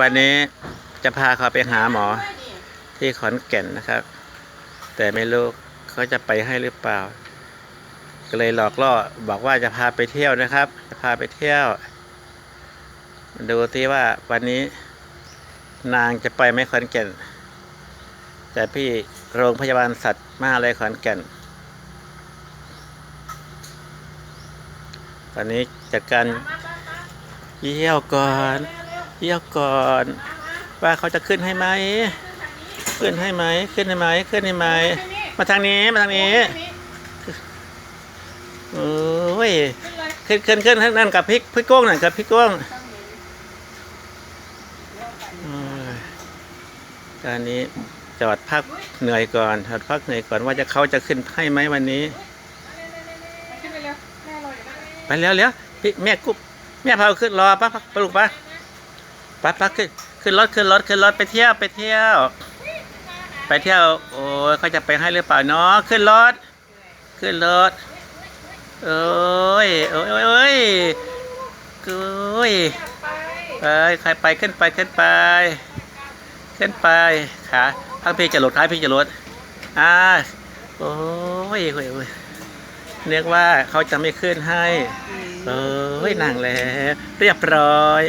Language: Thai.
วันนี้จะพาเขาไปหาหมอที่ขอนแก่นนะครับ แต่ไม่รู้เขาจะไปให้หรือเปล่า ก็เลยหลอกล่อบอกว่าจะพาไปเที่ยวนะครับ จะพาไปเที่ยว ดูที่ว่าวันนี้นางจะไปไหมขอนแก่น แต่พี่โรงพยาบาลสัตว์มหาเลยขอนแก่น ตอนนี้จัดการเยี่ยวก่อน เยี่ยวก่อน ว่าเขาจะขึ้นให้ไหมขึ้นให้ไหมขึ้นให้ไหมขึ้นให้ไหมมาทางนี้มาทางนี้โอ้ยขึ้นขึ้นขึ้นนั่นกับพี่พี่โก้งนั่นกับพี่โก้งโอ้ยตอนนี้จอดพักเหนื่อยก่อนจอดพักเหนื่อยก่อนว่าจะเขาจะขึ้นให้ไหมวันนี้ขึ้นไปเร็วแม่รออยู่นะไปเร็วเร็วพี่แม่กุ๊บแม่พาขึ้นรอปะปะปะลูกปะ ปะปะขึ้นขึ้นรถขึ้นรถขึ้นรถไปเที่ยวไปเที่ยว ไปเที่ยว โอ้ยเขาจะไปให้หรือเปล่าเนาะขึ้นรถขึ้นรถโอ้ยโอ้ยโอ้ยโอ้ยไปใครไปขึ้นไปขึ้นไป ขึ้นไปขาพักพี่จะลดท้ายพี่จะลดอ่าโอ้ยโอ้ยโอ้ยเรียกว่าเขาจะไม่ขึ้นให้ เอ้ยนั่งแล้ว เรียบร้อย